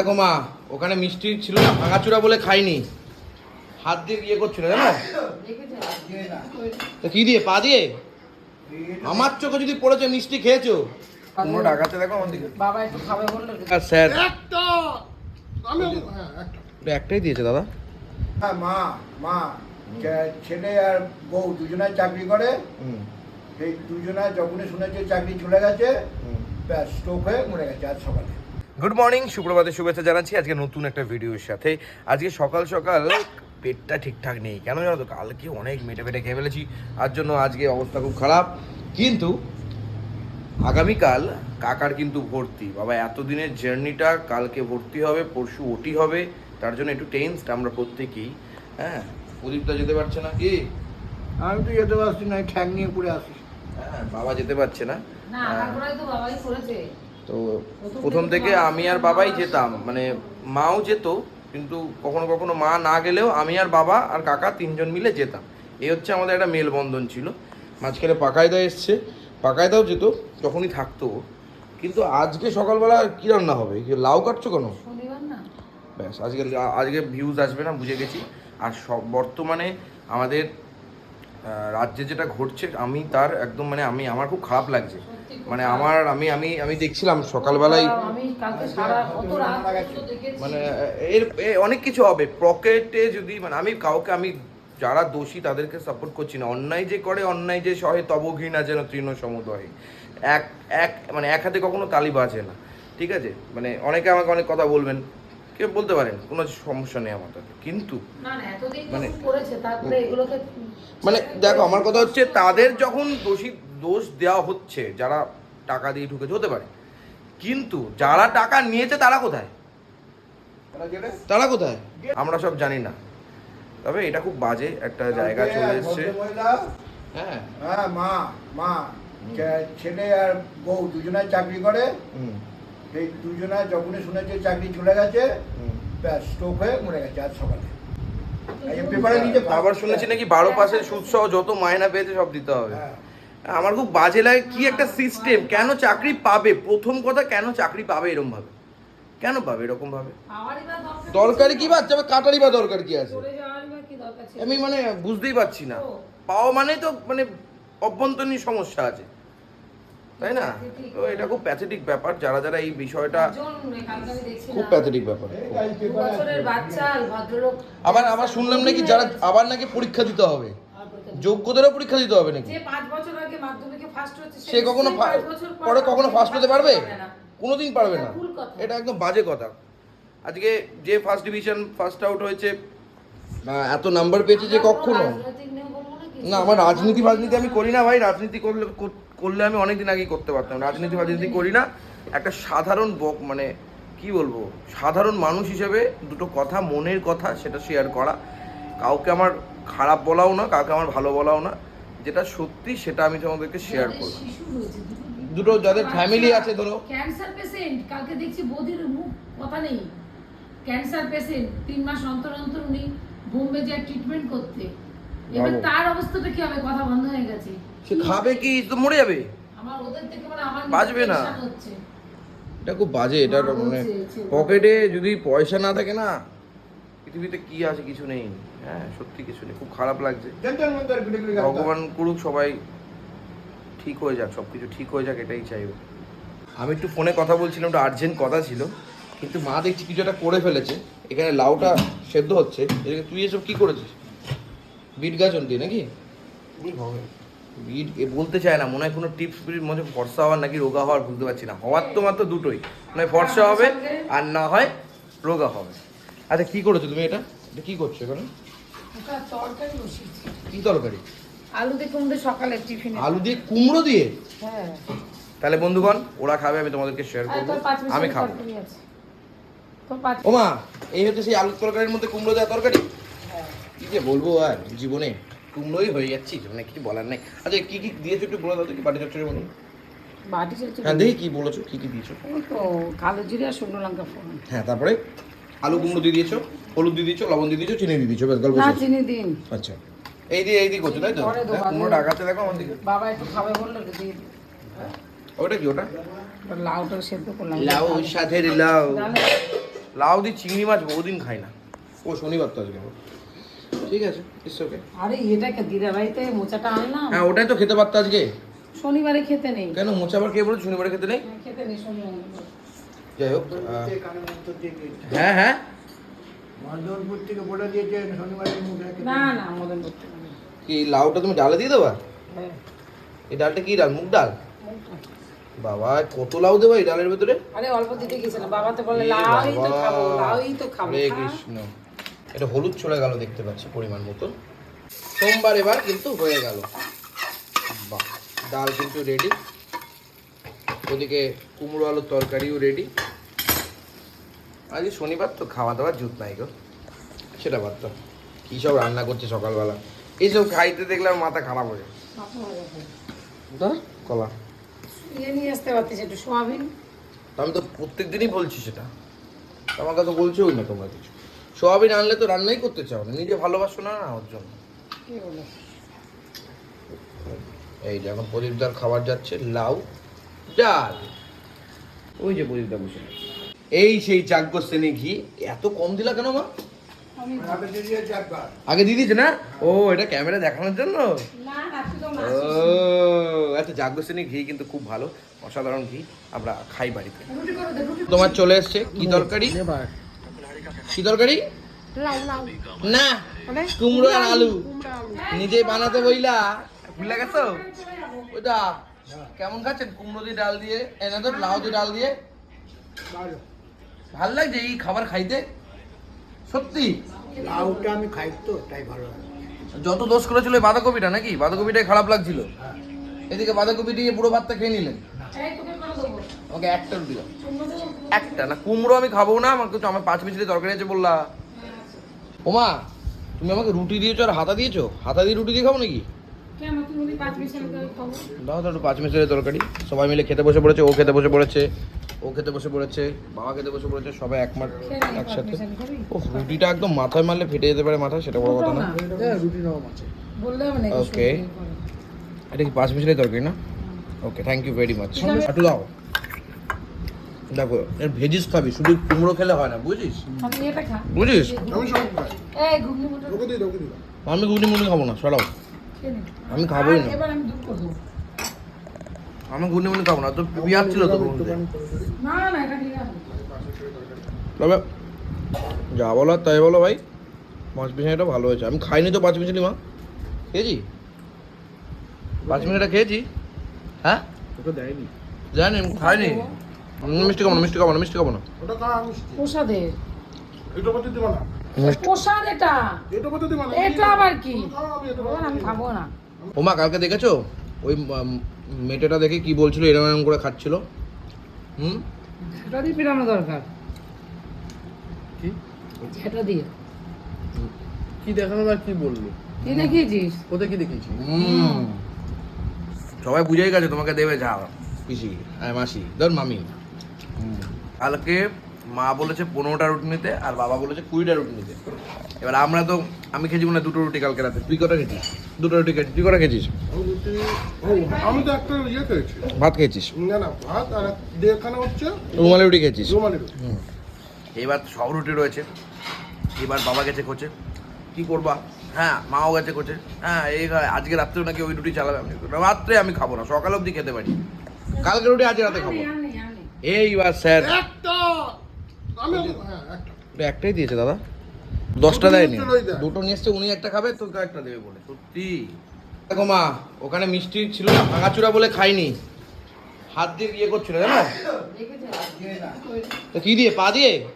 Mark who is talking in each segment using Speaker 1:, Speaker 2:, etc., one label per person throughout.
Speaker 1: দেখো মা ওখানে মিষ্টি ছিল না ভাঙাচুরা বলে খাইনি। হাত দিয়ে ইয়ে করছিল জানো? তো কি দিয়ে পা দিয়ে? আমার চোখে যদি পড়েছে মিষ্টি খেয়েছো? কুমড়ো ডাকাতে দেখো আমার দিকে।
Speaker 2: বাবা একটু খাবে বলল
Speaker 1: স্যার
Speaker 3: একটা! আমি হ্যাঁ একটা।
Speaker 1: একটাই দিয়েছে দাদা।
Speaker 4: হ্যাঁ মা মা ছেলে আর বউ দুজনায় চাকরি করে সেই দুজনায় যখনই শুনেছে চাকরি চলে গেছে ব্যাস স্ট্রোক হয়ে মরে গেছে আজ সকালে।
Speaker 1: গুড মর্নিং সুপ্রভাতের শুভেচ্ছা জানাচ্ছি আজকে নতুন একটা ভিডিওর সাথে। আজকে সকাল সকাল পেটটা ঠিকঠাক নেই। কেন জানো তো কালকে অনেক মেটে পেটে খেয়ে ফেলেছি তার জন্য আজকে অবস্থা খুব খারাপ। কিন্তু আগামীকাল কাকার কিন্তু ভর্তি। বাবা এতদিনের জার্নিটা কালকে ভর্তি হবে পরশু ওটি হবে তার জন্য একটু টেন্সড আমরা প্রত্যেকেই। হ্যাঁ প্রদীপটা যেতে পারছে না? কি?
Speaker 4: আমি তো যেতে পারছি না ঠ্যাং নিয়ে পড়ে আসি
Speaker 1: হ্যাঁ বাবা যেতে পারছে না।
Speaker 2: না
Speaker 1: হ্যাঁ।
Speaker 2: তারপরে তো বাবাই করেছে।
Speaker 1: তো প্রথম থেকে আমি আর বাবাই যেতাম মানে মাও যেত কিন্তু কখনো কখনো মা না গেলেও আমি আর বাবা আর কাকা তিনজন মিলে যেতাম। এই হচ্ছে আমাদের একটা মেলবন্ধন ছিল। মাঝখানে পাকায়দা এসছে পাকায়দাও যেত যখনই থাকতো কিন্তু আজকে সকালবেলা কি রান্না হবে? লাউ কাটছো কেন? ব্যাস আজকে আজকে ভিউজ আসবে না বুঝে গেছি। আর সব বর্তমানে আমাদের রাজ্যে যেটা ঘটছে আমি তার একদম মানে আমি আমার খুব খারাপ লাগছে। মানে আমার আমি আমি আমি দেখছিলাম সকালবেলায়। মানে এর অনেক কিছু হবে। পকেটে যদি মানে আমি কাউকে আমি যারা দোষী তাদেরকে সাপোর্ট করছি না। অন্যায় যে করে অন্যায় যে সহে তব ঘৃণা যেন তৃণ সমুদয়ে। এক এক মানে এক হাতে কখনো তালি বাজে না। ঠিক আছে? মানে অনেকে আমাকে অনেক কথা বলবেন। কেউ বলতে পারেন কোনো সমস্যা নেই আমার তাতে। কিন্তু
Speaker 2: না না এতদিন
Speaker 1: মানে-
Speaker 2: মানে
Speaker 1: মানে দেখো আমার কথা হচ্ছে তাদের যখন দোষী দোষ দেওয়া হচ্ছে যারা টাকা দিয়ে ঢুকেছে হতে পারে। কিন্তু যারা টাকা নিয়েছে তারা কোথায়? তারা কোথায়? আমরা সব জানি না। তবে এটা খুব বাজে একটা জায়গা চলে এসছে। হ্যাঁ।
Speaker 4: হ্যাঁ মা মা ছেলে আর বউ দুজনায় চাকরি করে।
Speaker 1: হুম,
Speaker 4: সেই দুজনায় যখনই শুনেছে চাকরি চলে গেছে ব্যাস স্ট্রোক হয়ে মরে গেছে আজ সকালে।
Speaker 1: আবার শুনেছি নাকি বারো পাশের সুদ সহ যত মায়না পেয়েছে সব দিতে হবে।
Speaker 4: হ্যাঁ।
Speaker 1: আমার খুব বাজে লাগে কি একটা সিস্টেম কেন চাকরি পাবে? প্রথম কথা কেন চাকরি পাবে এরকম ভাবে কেন পাবে এরকম ভাবে
Speaker 2: দরকার
Speaker 1: কি বাচ্চা? কাটারি বা দরকার কি আছে? আমি মানে বুঝতেই পারছি না। পাওয়া মানে তো মানে অভ্যন্তরীণ সমস্যা আছে। তাই না? তো এটা খুব প্যাথেটিক ব্যাপার যারা যারা এই বিষয়টা খুব প্যাথেটিক ব্যাপার
Speaker 2: দু বছরের বাচ্চা আর ভদ্রলোক।
Speaker 1: আবার আবার শুনলাম নাকি যারা আবার নাকি পরীক্ষা দিতে হবে? যোগ্যদেরও পরীক্ষা দিতে হবে নাকি?
Speaker 2: যে পাঁচ বছর আগে মাধ্যমিকে ফার্স্ট হচ্ছে
Speaker 1: সে কখনো
Speaker 2: পর
Speaker 1: কখনো ফার্স্ট হতে পারবে?
Speaker 2: না।
Speaker 1: কোনোদিন পারবে না।
Speaker 2: এটা
Speaker 1: একদম বাজে কথা। আজকে যে ফার্স্ট ডিভিশন ফার্স্ট আউট হয়েছে এত নাম্বার পেয়েছে যে কখনো।
Speaker 2: না
Speaker 1: আমার রাজনীতি ফাজনীতি আমি করি না ভাই রাজনীতি করলে কর- করলে আমি অনেকদিন আগেই করতে পারতাম। রাজনীতি ফাজনীতি করি না। একটা সাধারণ বক মানে কি বলব? সাধারণ মানুষ হিসেবে দুটো কথা মনের কথা সেটা শেয়ার করা। কাউকে আমার খারাপ বলাও না কাউকে আমার ভালো বলাও না। যেটা সত্যি সেটা আমি তোমাদেরকে শেয়ার
Speaker 2: দুটো
Speaker 1: দুটো যাদের ফ্যামিলি আছে ধরো।
Speaker 2: ক্যান্সার পেশেন্ট কালকে দেখছি বদির মুখ কথা নেই। ক্যান্সার পেশেন্ট তিন মাস অন্তর অন্তর উনি বোম্বে যায় ট্রিটমেন্ট করতে। এবার তার অবস্থাটা কি হবে? কথা বন্ধ হয়ে গেছে।
Speaker 1: সে খাবে কি তো মরে যাবে।
Speaker 2: আমার ওদের থেকে মানে আমার
Speaker 1: বাঁচবে না। এটা খুব বাজে এটা মানে পকেটে যদি পয়সা না থাকে না পৃথিবীতে কি আছে কিছু নেই। হ্যাঁ সত্যি কিছু নেই খুব খারাপ লাগছে। ভগবান করুক সবাই ঠিক হয়ে যাক সব কিছু ঠিক হয়ে যাক এটাই চাইবে আমি একটু ফোনে কথা বলছিলাম একটু আর্জেন্ট কথা ছিল কিন্তু মা দেখছি কিছু একটা করে ফেলেছে এখানে লাউটা সেদ্ধ হচ্ছে তুই এসব কি করেছিস? বিট গাজন দিয়ে নাকি? বিট এ বলতে চায় না মনে হয় কোনো টিপস বিট মনে ফর্সা হওয়ার নাকি রোগা হওয়ার বুঝতে পারছি না। হওয়ার তো মাত্র দুটোই মানে ফর্সা হবে আর না হয় রোগা হবে। আচ্ছা কি করেছ তুমি এটা? এটা কি করছ এখানে? কি তরকারি?
Speaker 2: আলু দিয়ে কুমড়ো সকালে টিফিনে।
Speaker 1: আলু দিয়ে কুমড়ো দিয়ে?
Speaker 2: হ্যাঁ।
Speaker 1: তাহলে বন্ধুগণ ওরা খাবে আমি তোমাদেরকে শেয়ার করব আমি খাব। ওমা এই হচ্ছে সেই আলুর তরকারির মধ্যে কুমড়ো দেওয়া তরকারি?
Speaker 2: হ্যাঁ।
Speaker 1: কি যে বলব আর জীবনে। কুমড়োই হয়ে যাচ্ছি মানে কিছু বলার নেই। আচ্ছা কি কি দিয়েছ একটু বলে দাও তো কি বাটি চচ্চড়ি বলুন
Speaker 2: বাটি চলছে
Speaker 1: হ্যাঁ দেখি কি বলেছ কি কি দিয়েছ।
Speaker 2: তো কালো জিরে আর শুকনো লঙ্কা ফোড়ন।
Speaker 1: হ্যাঁ তারপরে আলু কুমড়ো দিয়ে দিয়েছ হলুদ দিয়ে দিয়েছ লবণ দিয়ে দিয়েছ চিনি দিয়ে দিয়েছ বেশ গল্প
Speaker 2: না চিনি দিন
Speaker 1: আচ্ছা। এই দিয়ে এই দিয়ে করছ তাই তো? হ্যাঁ, কুমড়ো ডাকাতে দেখো আমার দিকে।
Speaker 2: বাবা একটু খাবে বলল দিয়ে।
Speaker 1: ওটা কি ওটা?
Speaker 2: ওটা লাউটা সেদ্ধ করলাম।
Speaker 1: লাউ ওই সাথে লাউ। লাউ দিয়ে চিংড়ি মাছ বহুদিন খাই না। ও শনিবার তো আজকে। ঠিক আছে ইটস ওকে
Speaker 2: আরে এটাকে দিদা বাড়িতে মোচাটা আনলাম।
Speaker 1: হ্যাঁ ওটাই তো খেতে পারতো আজকে।
Speaker 2: শনিবারে খেতে নেই।
Speaker 1: কেন মোচা আবার কে বলেছে? শনিবারে খেতে নেই?
Speaker 2: হ্যাঁ, খেতে নেই শনিবারে
Speaker 1: যাই হোক। হ্যাঁ হ্যাঁ।
Speaker 4: মদনপুর থেকে বলে দিয়েছে শনিবারের মুখ
Speaker 2: না না মদন করতে
Speaker 1: কি লাউটা তুমি ডালে দিয়ে দেবা?
Speaker 2: হ্যাঁ,
Speaker 1: এই ডালটা কি ডাল মুগ ডাল? বাবা কত লাউ দেবা এই ডালের ভেতরে?
Speaker 2: আরে অল্প দিতে গেছিলাম বাবা তো বলে লাউই তো
Speaker 1: বাবা।
Speaker 2: খাব লাউই তো খাব
Speaker 1: হরে কৃষ্ণ। এটা হলুদ চলে গেল দেখতে পাচ্ছি পরিমাণ মতো সোমবার এবার কিন্তু হয়ে গেল। বাহ ডাল কিন্তু রেডি ওদিকে কুমড়ো আলুর তরকারিও রেডি আজকে শনিবার তো খাওয়া দাওয়ার জুত নাই গো। সেটা পারতো কী সব রান্না করছে সকালবেলা। এইসব খাইতে দেখলে আমার মাথা খারাপ হয়ে যায় কলা।
Speaker 2: ইয়ে নিয়ে আসতে পারতিস একটু সোয়াবিন।
Speaker 1: আমি তো প্রত্যেক দিনই বলছি সেটা। আমার কাছে বলছেও না তোমরা কিছু। সোয়াবিন আনলে তো রান্নাই করতে চাও না নিজে ভালোবাসো না না ওর জন্য। এই যে এখন প্রদীপদার খাবার যাচ্ছে লাউ ডাল। ওই যে প্রদীপদা বসে এই সেই চাজ্ঞ শ্রেণি ঘি এত কম দিলা কেন মা?
Speaker 4: আগে দিয়ে দিয়েছে
Speaker 1: না? ও এটা ক্যামেরা দেখানোর জন্য? ও আচ্ছা শ্রেণি ঘি কিন্তু খুব ভালো অসাধারণ ঘি আমরা খাই বাড়িতে। তোমার চলে এসছে কি তরকারি? কি তরকারি? না
Speaker 2: মানে
Speaker 1: কুমড়ো আর আলু। নিজে বানাতে বইলা। ভুলে গেছো? ওইটা কেমন খাচ্ছেন? কুমড়ো দিয়ে ডাল দিয়ে এনে তো লাউ দিয়ে ডাল দিয়ে?
Speaker 4: ভালো
Speaker 1: লাগছে এই খাবার খাইতে? সত্যি?
Speaker 4: লাউটা আমি খাই তো তাই ভালো
Speaker 1: যত দোষ করেছিল ওই বাঁধাকপিটা নাকি? বাঁধাকপিটাই খারাপ লাগছিল। এদিকে বাঁধাকপি দিয়ে পুরো ভাতটা খেয়ে নিলেন।
Speaker 2: এই তোকে করে দেবো।
Speaker 1: আমাকে একটা রুটি দাও। একটা? না কুমড়ো আমি খাব না আমাকে তো আমার পাঁচ মিনিটের তরকারি আছে বললা। ওমা তুমি আমাকে রুটি দিয়েছ আর হাতা দিয়েছ? হাতা দিয়ে রুটি দিয়ে খাব নাকি? দাও তো একটু পাঁচ মিনিটের তরকারি সবাই মিলে খেতে বসে পড়েছে ও খেতে বসে পড়েছে ও খেতে বসে পড়েছে বাবা খেতে বসে পড়েছে সবাই
Speaker 2: নে, পাঁচ
Speaker 1: একসাথে ও রুটিটা একদম মাথায় মারলে ফেটে যেতে পারে মাথা সেটা বড় কথা না।
Speaker 3: রুটি নরম আছে
Speaker 2: বললে হবে না
Speaker 1: Okay. এটা কি পাঁচ মিনিটের তরকারি না? Okay thank you very much একটু দাও দেখো এর ভেজিস খাবি শুধু কুমড়ো খেলে হয় না বুঝিস?
Speaker 2: আমি এটা খা।
Speaker 1: বুঝিস?
Speaker 3: আমি সব খাই।
Speaker 2: এই ঘুগনি মোটা
Speaker 3: রোকে দিই রোকে দিই।
Speaker 1: আমি গুড়ি মুড়ি খাব না সরাও। আমি খাবোই না।
Speaker 2: এবার আমি
Speaker 1: গুড়ি মুড়ি খাব না তো পেঁয়াজ ছিল তো ওর
Speaker 2: না না এটা ঠিক আছে
Speaker 1: তবে যা বলো আর তাই বলো ভাই পাঁচ মিনিটটা ভালো হয়েছে। আমি খাইনি তো পাঁচ মিনিট মা। খেয়েছি? পাঁচ মিনিটটা খেয়েছি? হ্যাঁ?
Speaker 3: দেয়নি।
Speaker 1: জানি আমি খাইনি। মিষ্টি খাব না মিষ্টি খাব না মিষ্টি খাব না
Speaker 3: ওটা খা মিষ্টি।
Speaker 2: প্রসাদের।
Speaker 3: এটা দিবা না।
Speaker 2: প্রসাদ এটা?
Speaker 3: এটা করতে দিবা না
Speaker 2: এটা আবার কি?
Speaker 3: খাও, আমি এটা
Speaker 2: বল, আমি খাব না।
Speaker 1: ওমা কালকে দেখেছ? ওই দেখে কি বলছিল এরম এরম করে খাচ্ছিল। হুম?
Speaker 2: সেটা দিয়ে পিরানো দরকার।
Speaker 3: কি?
Speaker 2: সেটা দিয়ে।
Speaker 3: কি দেখানো আর কি বলল?
Speaker 2: কি দেখিয়েছিস?
Speaker 3: কি
Speaker 1: হুম। সবাই বুঝেই গেছে তোমাকে দেবে যা পিসি হ্যাঁ মাসি ধর মামি। কালকে মা বলেছে পনেরোটা রুটি নিতে আর বাবা বলেছে কুড়িটা রুটি নিতে। এবার আমরা তো আমি খেয়েছি মনে দুটো রুটি কালকে রাতে। তুই কটা খেয়েছিস? দুটো রুটি খেয়েছিস। তুই কটা খেয়েছিস?
Speaker 3: আমি তো একটা ইয়ে খেয়েছি।
Speaker 1: ভাত খেয়েছিস?
Speaker 3: না না ভাত আর দেড়খানা হচ্ছে
Speaker 1: রুমালি রুটি খেয়েছিস?
Speaker 3: রুমালি রুটি।
Speaker 1: এবার সব রুটি রয়েছে। এবার বাবা গেছে কোচে কি করবা? হ্যাঁ মাও গেছে কোচে হ্যাঁ এই আজকে রাত্রেও নাকি ওই রুটি চালাবে। আমি রাত্রে আমি খাব না সকাল অবধি খেতে পারি। কালকে রুটি আজ রাতে খাব। এইবার স্যার
Speaker 3: একটা। আমি হ্যাঁ একটা।
Speaker 1: একটাই দিয়েছে দাদা। দশটা দেয়নি।
Speaker 3: দুটো নিয়ে এসছে,
Speaker 1: দুটো নিয়ে এসছে উনি একটা খাবে তোকে একটা দেবে বলে। সত্যি? দেখো মা ওখানে মিষ্টি ছিল না ভাঙাচুরা বলে খাইনি। হাত দিয়ে ইয়ে করছিল জানো? তো কি দিয়ে? পা দিয়ে?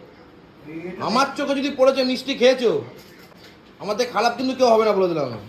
Speaker 1: আমার চোখে যদি পড়েছে মিষ্টি খেয়েছো। আমাদের খারাপ কিন্তু কেউ হবে না বলে দিলাম আমি।